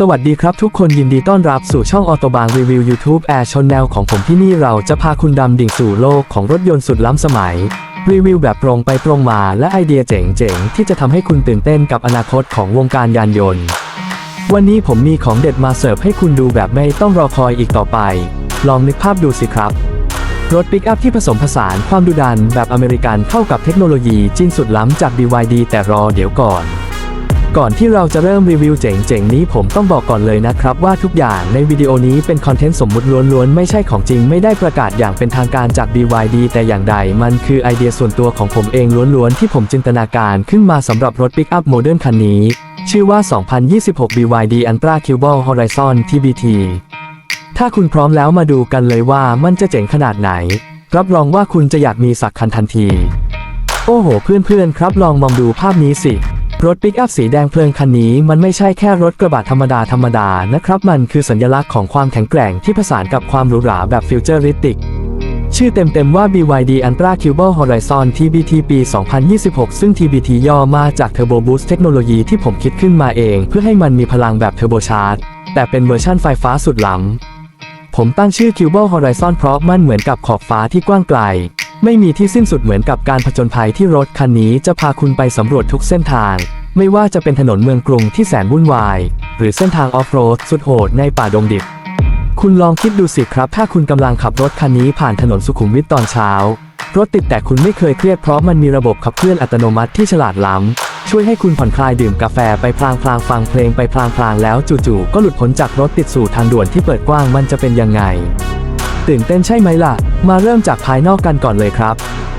สวัสดีครับทุกคนยินดีต้อนรับสู่ช่องออโตบางรีวิว YouTube Air ชนแนวของผมที่นี่เราจะพาคุณดำดิ่งสู่โลกของรถยนต์สุดล้ำสมัย รีวิวแบบตรงไปตรงมาและไอเดียเจ๋งๆ ที่จะทำให้คุณตื่นเต้นกับอนาคตของวงการยานยนต์ วันนี้ผมมีของเด็ดมาเสิร์ฟให้คุณดูแบบไม่ต้องรอคอยอีกต่อไป ลองนึกภาพดูสิครับ รถปิกอัพที่ผสมผสานความดุดันแบบอเมริกันเข้ากับเทคโนโลยีจีนสุดล้ำจาก BYD แต่รอเดี๋ยวก่อน ก่อนที่เราจะเริ่มรีวิวเจ๋งๆนี้ผมต้องบอกก่อนเลยนะครับว่าทุกอย่างในวิดีโอนี้เป็นคอนเทนต์สมมุติล้วนๆ ไม่ใช่ของจริงไม่ได้ประกาศอย่างเป็นทางการจาก BYD แต่อย่างใด มันคือไอเดียส่วนตัวของผมเองล้วนๆ ที่ผมจินตนาการขึ้นมาสำหรับรถปิกอัพโมเดิร์นคันนี้ ชื่อว่า 2026 BYD Ultra Cable Horizon TBT ถ้าคุณพร้อมแล้วมาดูกันเลยว่ามันจะเจ๋งขนาดไหน รับรองว่าคุณจะอยากมีสักคันทันที โอ้โห เพื่อนๆครับลองมองดูภาพนี้สิ รถปิกอัพสีแดงเพลิงคันนี้มันไม่ใช่แค่รถกระบะธรรมดาธรรมดานะครับ มันคือสัญลักษณ์ของความแข็งแกร่งที่ผสานกับความหรูหราแบบฟิวเจอริสติก ชื่อเต็มๆว่า BYD Ultra Cable Horizon TBT ปี 2026 ซึ่ง TBT ย่อมาจาก Turbo Boost เทคโนโลยีที่ผมคิดขึ้นมาเอง เพื่อให้มันมีพลังแบบ Turbo Charge แต่เป็นเวอร์ชั่นไฟฟ้าสุดล้ำผมตั้งชื่อ Cable Horizon เพราะมันเหมือนกับขอบฟ้าที่กว้างไกล ไม่มีที่สิ้นสุดเหมือนกับการผจญภัยที่รถคันนี้จะพาคุณไปสำรวจทุกเส้นทาง ไม่ว่าจะเป็นถนนเมืองกรุงที่แสนวุ่นวาย หรือเส้นทางออฟโรดสุดโหดในป่าดงดิบ คุณลองคิดดูสิครับ ถ้าคุณกำลังขับรถคันนี้ผ่านถนนสุขุมวิทตอนเช้า รถติดแต่คุณไม่เคยเครียดเพราะมันมีระบบขับเคลื่อนอัตโนมัติที่ฉลาดล้ำ ช่วยให้คุณผ่อนคลายดื่มกาแฟไปพลางพลางฟังเพลงไปพลางพลางแล้วจู่ๆก็หลุดพ้นจากรถติดสู่ทางด่วนที่เปิดกว้างมันจะเป็นยังไง ตื่นเต้นใช่ไหมล่ะ มาเริ่มจากภายนอกกันก่อนเลยครับ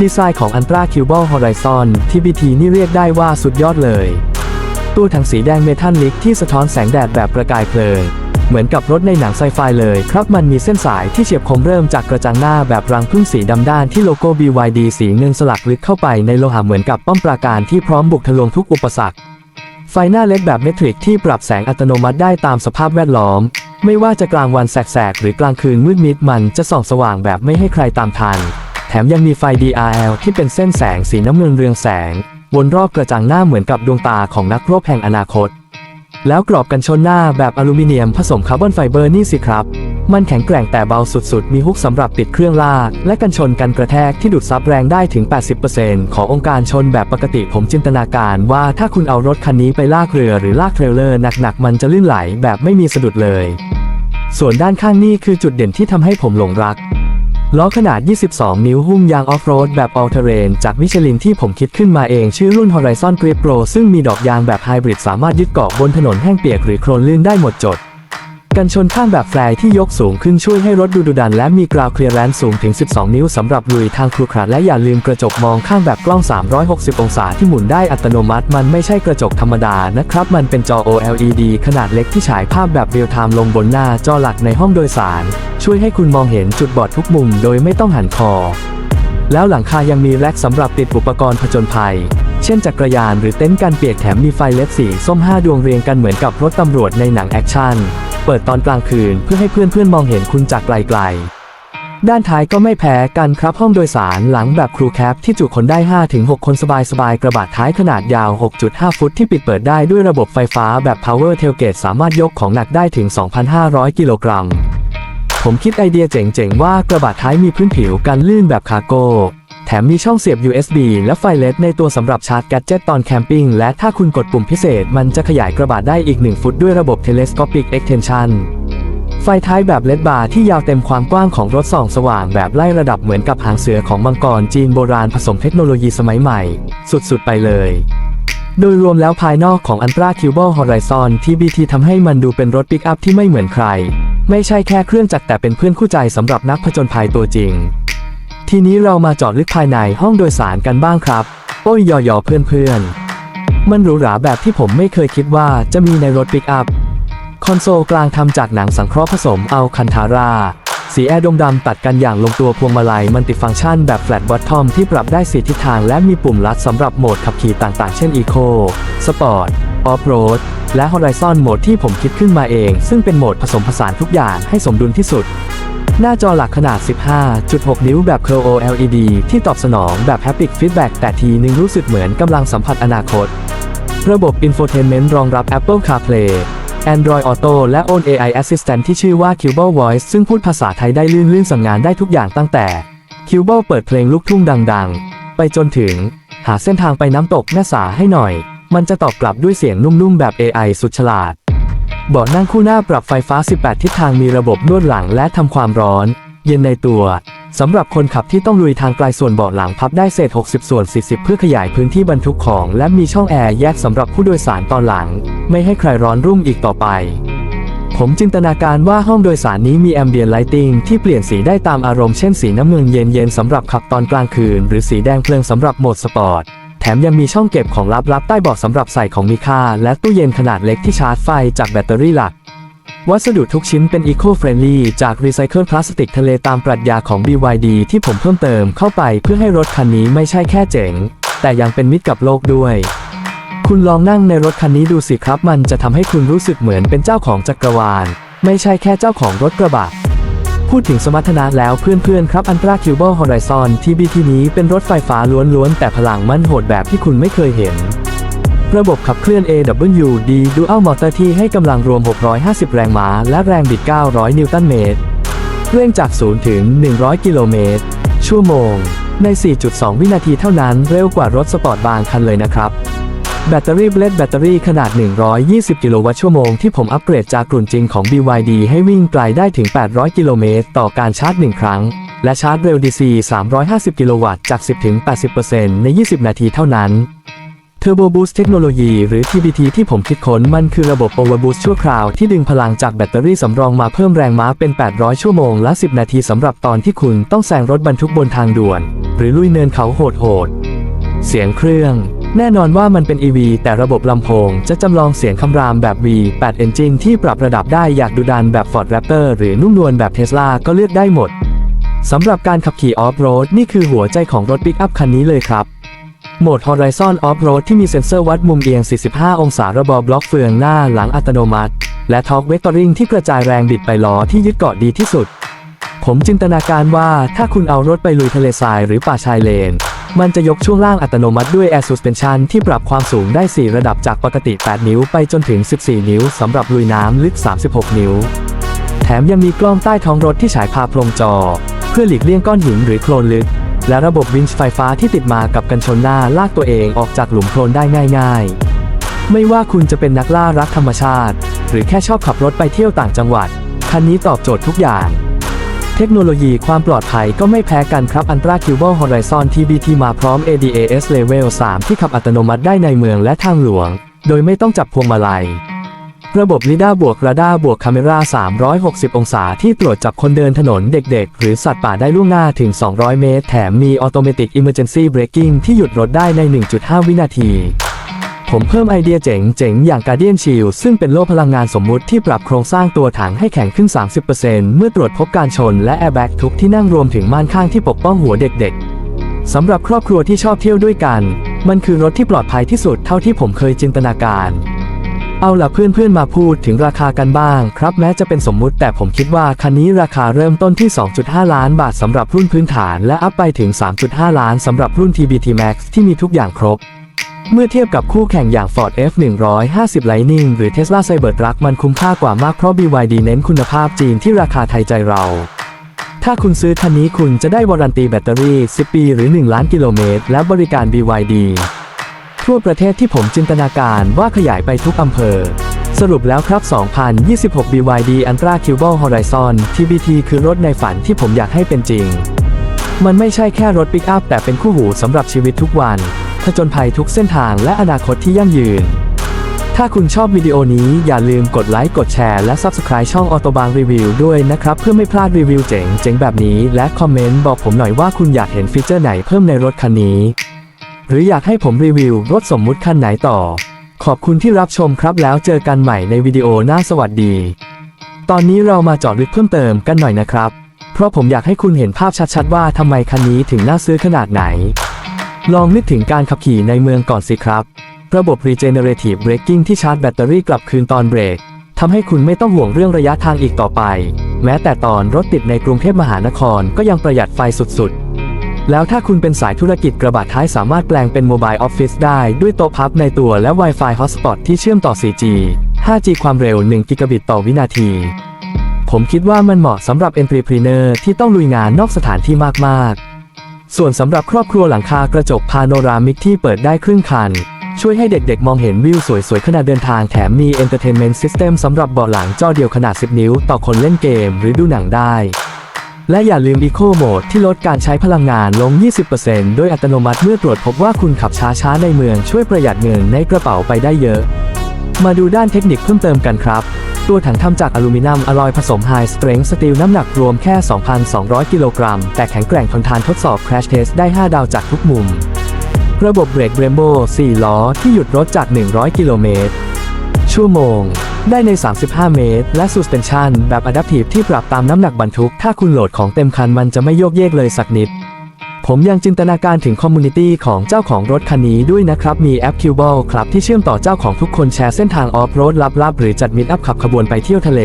ดีไซน์ของ Ultra Cable Horizon TBT นี่เรียกได้ว่าสุดยอดเลยตัวถังสีแดงเมทัลลิกที่สะท้อนแสงแดดแบบประกายเพลิง เหมือนกับรถในหนังไซไฟเลยครับมันมีเส้นสายที่เฉียบคมเริ่มจากกระจังหน้าแบบรังพึ่งสีดำด้านที่โลโก้ BYD สีเงินสลักลึกเข้าไปในโลหะเหมือนกับป้อมปราการที่พร้อมบุกทะลวงทุกอุปสรรค ไฟหน้าเล็กแบบเมทริกที่ปรับแสงอัตโนมัติได้ตามสภาพแวดล้อม ไม่ว่าจะกลางวันแสกๆ หรือกลางคืนมืดมิดมันจะส่องสว่างแบบไม่ให้ใครตามทัน แถมยังมีไฟ DRL ที่เป็นเส้นแสงสีน้ำเงินเรืองแสง วนรอบกระจังหน้าเหมือนกับดวงตาของนักรบแห่งอนาคต แล้วกรอบกันชนหน้าแบบอลูมิเนียมผสมคาร์บอนไฟเบอร์นี่สิครับ มันแข็งแกร่งแต่เบาสุดๆ มีฮุกสำหรับติดเครื่องลาก และกันชนกันกระแทกที่ดูดซับแรงได้ถึง 80%ขององค์การชนแบบปกติผมจินตนาการว่าถ้าคุณเอารถคันนี้ไปลากเรือหรือลากเทรลเลอร์หนักๆ มันจะลื่นไหลแบบไม่มีสะดุดเลย ส่วนด้านข้างนี่คือจุดเด่นที่ทำให้ผมหลงรัก ล้อขนาด 22 นิ้วหุ้มยางออฟโรดแบบ all terrain จากมิชลินที่ผมคิดขึ้นมาเองชื่อรุ่น Horizon Grip Pro ซึ่งมีดอกยางแบบไฮบริดสามารถยึดเกาะบนถนนแห้งเปียกหรือโคลนลื่นได้หมดจด กันชนข้างแบบแฟร์ที่ยกสูงขึ้นช่วยให้รถดูดุดันและมีกราวเคลียร์แรนสูงถึง 12 นิ้วสำหรับลุยทางครุขระและอย่าลืมกระจกมองข้างแบบกล้อง 360 องศาที่หมุนได้อัตโนมัติ มันไม่ใช่กระจกธรรมดานะครับ มันเป็นจอ OLED ขนาดเล็กที่ฉายภาพแบบเรียลไทม์ลงบนหน้าจอหลักในห้องโดยสาร ช่วยให้คุณมองเห็นจุดบอดทุกมุมโดยไม่ต้องหันคอ แล้วหลังคายังมีแร็คสำหรับติดอุปกรณ์ผจญภัยเช่นจักรยานหรือเต็นท์กันเปียกแถมมีไฟเล็ดสีส้ม 5 ดวงเรียงกันเหมือนกับรถตำรวจในหนังแอคชั่น เปิดตอนกลางคืนเพื่อให้เพื่อนๆมองเห็นคุณจากไกลๆ ด้านท้ายก็ไม่แพ้กันครับห้องโดยสารหลังแบบครูแคปที่จุคนได้ 5-6 คนสบายๆ กระบะท้ายขนาดยาว 6.5 ฟุตที่ปิดเปิดได้ด้วยระบบไฟฟ้าแบบ Power Tailgate สามารถยกของหนักได้ถึง 2,500 กิโลกรัมผมคิดไอเดียเจ๋งๆ ว่ากระบะท้ายมีพื้นผิวกันลื่นแบบคาร์โก้ มมีช่องเสียบ USB และไฟเลดในตัวสำหรับชาร์จแกดเจ็ตตอนแคมปิ้ง และถ้าคุณกดปุ่มพิเศษ มันจะขยายกระบะได้อีก 1 ฟุตด้วยระบบ Telescopic Extension ไฟท้ายแบบเลดบาร์ที่ยาวเต็มความกว้างของรถส่องสว่างแบบไล่ระดับเหมือนกับหางเสือของมังกรจีนโบราณผสมเทคโนโลยีสมัยใหม่ สุดๆ ไปเลย โดยรวมแล้วภายนอกของ Ultra Cable Horizon TBT ทำให้มันดูเป็นรถปิกอัพที่ไม่เหมือนใคร ไม่ใช่แค่เครื่องจักรแต่เป็นเพื่อนคู่ใจสำหรับนักผจญภัยตัวจริง ทีนี้เรามาจาะลึกภายในห้องโดยสารกันบ้างครับ โอ้ยยอยอเพื่อนๆมันหรูหราแบบที่ผมไม่เคยคิดว่าจะมีในรถปิกอัพ คอนโซลกลางทำจากหนังสังเคราะห์ผสมเอาคันทารา สีแอร์ดงดำตัดกันอย่างลงตัวพวงมาลัยมันติฟังก์ชันแบบ flat bottom ที่ปรับได้สีทิศทางและมีปุ่มลัดสำหรับโหมดขับขี่ต่างๆ เช่น Eco Sport Off Road และ Horizon โหมดที่ผมคิดขึ้นมาเอง ซึ่งเป็นโหมดผสมผสานทุกอย่างให้สมดุลที่สุด หน้าจอหลักขนาด 15.6 นิ้วแบบ Curve OLED ที่ตอบสนองแบบ Haptic Feedback แต่ทีนึงรู้สึกเหมือนกำลังสัมผัสอนาคต ระบบ Infotainment รองรับ Apple CarPlay Android Auto และ Own AI Assistant ที่ชื่อว่า Cubal Voice ซึ่งพูดภาษาไทยได้ลื่นๆสั่งงานได้ทุกอย่างตั้งแต่ Cubal เปิดเพลงลูกทุ่งดังๆ ไปจนถึง หาเส้นทางไปน้ำตกแม่สาให้หน่อย มันจะตอบกลับด้วยเสียงนุ่มๆแบบ AI สุดฉลาด เบาะนั่งคู่หน้าปรับไฟฟ้า 18 ทิศทางมีระบบนวดหลังและทำความร้อน เย็นในตัวสำหรับคนขับที่ต้องลุยทางไกลส่วนเบาะหลังพับได้เศษ 60 ส่วน 40 เพื่อขยายพื้นที่บรรทุกของ และมีช่องแอร์แยกสำหรับผู้โดยสารตอนหลัง ไม่ให้ใครร้อนรุ่มอีกต่อไป ผมจินตนาการว่าห้องโดยสารนี้มีแอมเบียนไลติงที่เปลี่ยนสีได้ตามอารมณ์เช่นสีน้ำเงินเย็นๆสำหรับขับตอนกลางคืน หรือสีแดงเพลิงสำหรับโหมดสปอร์ต แถมยังมีช่องเก็บของลับๆใต้เบาะสำหรับใส่ของมีค่า และตู้เย็นขนาดเล็กที่ชาร์จไฟจากแบตเตอรี่หลัก วัสดุทุกชิ้นเป็น Eco-Friendly จากรีไซเคิลพลาสติกทะเลตามปรัชญาของ BYD ที่ผมเพิ่มเติมเข้าไปเพื่อให้รถคันนี้ไม่ใช่แค่เจ๋ง แต่ยังเป็นมิตรกับโลกด้วยคุณลองนั่งในรถคันนี้ดูสิครับ มันจะทำให้คุณรู้สึกเหมือนเป็นเจ้าของจักรวาล ไม่ใช่แค่เจ้าของรถกระบะ พูดถึงสมรรถนะแล้วเพื่อนๆ ครับอันตราคิวเบิลฮอริซอน TBT นี้เป็นรถไฟฟ้าล้วนๆ แต่พลังมั่นโหดแบบที่คุณไม่เคยเห็น ระบบขับเคลื่อน AWD Dual Motor ที่ให้กำลังรวม 650 แรงม้า และแรงบิด 900 นิวตันเมตร เร่งจาก 0 ถึง 100 กิโลเมตร ชั่วโมง ใน 4.2 วินาทีเท่านั้นเร็วกว่ารถสปอร์ตบางคันเลยนะครับ แบตเตอรี่เบลดแบตเตอรี่ขนาด 120 กิโลวัตต์ชั่วโมงที่ผมอัปเกรดจากกลุ่นจริงของ BYD ให้วิ่งไกลได้ถึง 800 กิโลเมตรต่อการชาร์จ 1 ครั้ง และชาร์จเร็ว DC 350 กิโลวัตต์จาก 10 ถึง 80%ใน 20 นาทีเท่านั้น Turbo Boost เทคโนโลยีหรือ TBT ที่ผมคิดค้นมันคือระบบ Power Boost ชั่วคราวที่ดึงพลังจากแบตเตอรี่สำรองมาเพิ่มแรงม้าเป็น 800 ชั่วโมงและ 10 นาทีสำหรับตอนที่คุณต้องแซงรถบรรทุกบนทางด่วน หรือลุยเนินเขาโหดๆเสียงเครื่อง แน่นอนว่ามันเป็น EV แต่ระบบลำโพงจะจำลองเสียงคำรามแบบ V8 Engine ที่ปรับระดับได้อยากดุดันแบบ Ford Raptor หรือนุ่มนวลแบบ Tesla ก็เลือกได้หมด สำหรับการขับขี่ออฟโรดนี่คือหัวใจของรถปิกอัพคันนี้เลยครับ โหมด Horizon Off-Road ที่มีเซ็นเซอร์วัดมุมเอียง 45 องศาระบบบล็อกเฟืองหน้าหลังอัตโนมัติ และ Torque Vectoring ที่กระจายแรงบิดไปล้อที่ยึดเกาะดีที่สุด ผมจินตนาการว่าถ้าคุณเอารถไปลุยทะเลทรายหรือป่าชายเลน มันจะยกช่วงล่างอัตโนมัติด้วย Air Suspension ที่ปรับความสูงได้ 4 ระดับจากปกติ 8 นิ้วไปจนถึง 14 นิ้วสำหรับลุยน้ำลึก 36 นิ้ว แถมยังมีกล้องใต้ท้องรถที่ฉายภาพลงจอ เพื่อหลีกเลี่ยงก้อนหินหรือโคลนลึก และระบบวินช์ไฟฟ้าที่ติดมากับกันชนหน้าลากตัวเองออกจากหลุมโคลนได้ง่าย ๆ ไม่ว่าคุณจะเป็นนักล่ารักธรรมชาติ หรือแค่ชอบขับรถไปเที่ยวต่างจังหวัด คันนี้ตอบโจทย์ทุกอย่าง เทคโนโลยีความปลอดภัยก็ไม่แพ้กันครับ Ultra Cubal Horizon TBT มาพร้อม ADAS Level 3 ที่ขับอัตโนมัติได้ในเมืองและทางหลวง โดยไม่ต้องจับพวงมาลัย ระบบ l i d a r บวก Radar บวก Camera 360 องศาที่ตรวจจับคนเดินถนนเด็กๆ หรือสัตว์ป่าได้ล่วงหน้าถึง 200 เมตร แถมมี Automatic Emergency Braking ที่หยุดรถได้ใน 1.5 วินาที ผมเพิ่มไอเดียเจ๋งๆ อย่าง Guardian Shield ซึ่งเป็นโล่พลังงานสมมุติที่ปรับโครงสร้างตัวถังให้แข็งขึ้น 30%เมื่อตรวจพบการชนและ Airbag ทุกที่นั่งรวมถึงม่านข้างที่ปกป้องหัวเด็กๆ สำหรับครอบครัวที่ชอบเที่ยวด้วยกัน มันคือรถที่ปลอดภัยที่สุดเท่าที่ผมเคยจินตนาการเอาล่ะเพื่อนๆมาพูดถึงราคากันบ้าง ครับแม้จะเป็นสมมุติแต่ผมคิดว่าคันนี้ราคาเริ่มต้นที่ 2.5 ล้านบาทสำหรับรุ่นพื้นฐาน และอัพไปถึง 3.5 ล้านสำหรับรุ่น TBT Max ที่มีทุกอย่างครบ เมื่อเทียบกับคู่แข่งอย่าง Ford F150 Lightning หรือ Tesla Cybertruck มันคุ้มค่ากว่ามากเพราะ BYD เน้นคุณภาพจีนที่ราคาไทยใจเรา ถ้าคุณซื้อคันนี้คุณจะได้วารันตีแบตเตอรี่ 10 ปีหรือ 1 ล้านกิโลเมตร และบริการ BYD ทั่วประเทศที่ผมจินตนาการว่าขยายไปทุกอำเภอ สรุปแล้วครับ 2026 BYD Ultra Cubal Horizon TBT คือรถในฝันที่ผมอยากให้เป็นจริง มันไม่ใช่แค่รถปิกอัพแต่เป็นคู่หูสำหรับชีวิตทุกวัน ผจญภัยทุกเส้นทางและอนาคตที่ยั่งยืน ถ้าคุณชอบวิดีโอนี้อย่าลืมกดไลค์ กดแชร์ และ Subscribe ช่องอ t โตบางรีวิวด้วยนะครับ เพื่อไม่พลาดรีวิวเจ๋งเจ๋งแบบนี้ และคอมเมนต์บอกผมหน่อยว่าคุณอยากเห็นฟีเจอร์ไหนเพิ่มในรถคันนี้ หรืออยากให้ผมรีวิวรถสมมุติคันไหนต่อ ขอบคุณที่รับชมครับแล้วเจอกันใหม่ในวิดีโอหน้าสวัสดี ตอนนี้เรามาเจาะลึกเพิ่มเติมกันหน่อยนะครับ เพราะผมอยากให้คุณเห็นภาพชัดๆ ว่าทำไมคันนี้ถึงน่าซื้อขนาดไหน ลองนึกถึงการขับขี่ในเมืองก่อนสิครับ ระบบ Regenerative Braking ที่ชาร์จแบตเตอรี่กลับคืนตอนเบรกทำให้คุณไม่ต้องห่วงเรื่องระยะทางอีกต่อไป แม้แต่ตอนรถติดในกรุงเทพมหานครก็ยังประหยัดไฟสุดๆ แล้วถ้าคุณเป็นสายธุรกิจกระบะท้ายสามารถแปลงเป็นโมบายออฟฟิศได้ด้วยโต๊ะพับในตัวและ Wi-Fi Hotspot ที่เชื่อมต่อ 4G 5G ความเร็ว 1 กิกะบิตต่อวินาที ผมคิดว่ามันเหมาะสำหรับ Entrepreneur ที่ต้องลุยงานนอกสถานที่มากๆ ส่วนสำหรับครอบครัวหลังคากระจกพาโนรามิกที่เปิดได้ครึ่งคัน ช่วยให้เด็กๆ มองเห็นวิวสวยๆขณะเดินทางแถมมี Entertainment System สำหรับเบาะหลังจอเดียวขนาด 10 นิ้ว ต่อคนเล่นเกมหรือดูหนังได้ และอย่าลืม Eco Mode ที่ลดการใช้พลังงานลง 20%โดยอัตโนมัติเมื่อตรวจพบว่าคุณขับช้าๆในเมืองช่วยประหยัดเงินในกระเป๋าไปได้เยอะ มาดูด้านเทคนิคเพิ่มเติมกันครับ ตัวถังทำจากอลูมิเนียมอลลอยผสม High Strength Steel น้ำหนักรวมแค่ 2,200 กิโลกรัม แต่แข็งแกร่งทนทานทดสอบ Crash Test ได้ 5 ดาวจากทุกมุม ระบบเบรก Brembo 4ล้อ ที่หยุดรถจาก 100 กิโลเมตร ชั่วโมง ได้ใน 35 เมตร และ Suspension แบบ Adaptive ที่ปรับตามน้ำหนักบรรทุก ถ้าคุณโหลดของเต็มคันมันจะไม่โยกเยกเลยสักนิด ผมยังจินตนาการถึงคอมมูนิตี้ของเจ้าของรถคันนี้ด้วยนะครับ มีแอป Cubal ครับที่เชื่อมต่อเจ้าของทุกคนแชร์เส้นทางออฟโรดลับๆ หรือจัดมิตอัพขับขบวนไปเที่ยวทะเล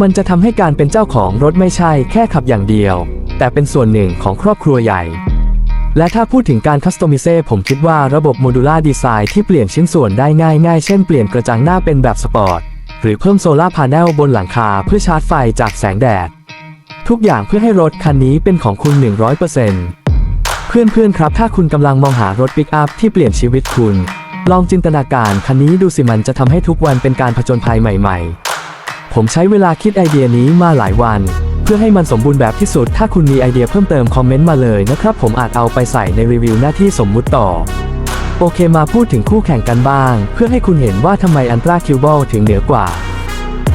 มันจะทำให้การเป็นเจ้าของรถไม่ใช่แค่ขับอย่างเดียว แต่เป็นส่วนหนึ่งของครอบครัวใหญ่ และถ้าพูดถึงการคัสตอมิเซ่ผมคิดว่าระบบโมดูล่าดีไซน์ที่เปลี่ยนชิ้นส่วนได้ง่ายๆ เช่นเปลี่ยนกระจังหน้าเป็นแบบสปอร์ตหรือเพิ่มโซลาร์พาร์เนลบนหลังคาเพื่อชาร์จไฟจากแสงแดด ทุกอย่างเพื่อให้รถคันนี้เป็นของคุณ 100%เพื่อนๆครับ ถ้าคุณกำลังมองหารถปิกอัพที่เปลี่ยนชีวิตคุณ ลองจินตนาการคันนี้ดูสิมันจะทำให้ทุกวันเป็นการผจญภัยใหม่ ๆ ผมใช้เวลาคิดไอเดียนี้มาหลายวัน เพื่อให้มันสมบูรณ์แบบที่สุด ถ้าคุณมีไอเดียเพิ่มเติมคอมเมนต์มาเลยนะครับ ผมอาจเอาไปใส่ในรีวิวหน้าที่สมมุติต่อโอเคมาพูดถึงคู่แข่งกันบ้าง เพื่อให้คุณเห็นว่าทำไมอันตราคิวบอลถึงเหนือกว่า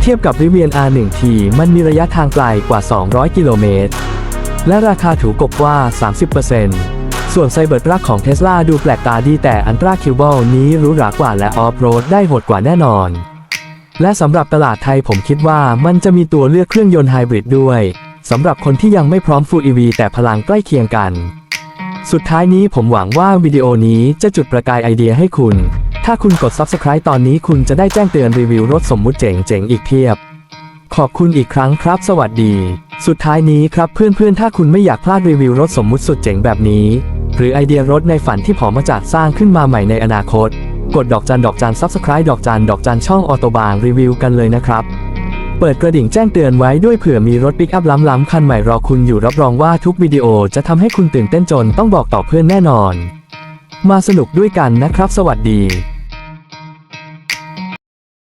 ทียบกับริเวียน R1T มันมีระยะทางไกลกว่า 200 กิโลเมตร และราคาถูกกบว่า 30%ส่วนไซเบิร์ตรักของเทสลาดูแปลกตาดีแต่อันตราคิวบอลนี้หรู้หรากว่าและออฟโรดได้โหดกว่าแน่นอน และสำหรับตลาดไทยผมคิดว่ามันจะมีตัวเลือกเครื่องยนต์ไฮบริดด้วยสำหรับคนที่ยังไม่พร้อมฟูล EV แต่พลังใกล้เคียงกัน สุดท้ายนี้ผมหวังว่าวิดีโอนี้จะจุดประกายไอเดียให้คุณ ถ้าคุณกด Subscribe ตอนนี้คุณจะได้แจ้งเตือนรีวิวรถสมมุติเจ๋งๆ อีกเพียบ ขอบคุณอีกครั้งครับ สวัสดี สุดท้ายนี้ครับเพื่อนๆ ถ้าคุณไม่อยากพลาดรีวิวรถสมมุติสุดเจ๋งแบบนี้ หรือไอเดียรถในฝันที่ผอมาจากสร้างขึ้นมาใหม่ในอนาคต กดดอกจันดอกจัน Subscribe ดอกจันดอกจันช่องออโตบางรีวิวกันเลยนะครับ เปิดกระดิ่งแจ้งเตือนไว้ด้วยเผื่อมีรถปิกอัพล้ำๆคันใหม่รอคุณอยู่รับรองว่าทุกวิดีโอจะทำให้คุณตื่นเต้นจนต้องบอกต่อเพื่อนแน่นอนมาสนุกด้วยกันนะครับ สวัสดี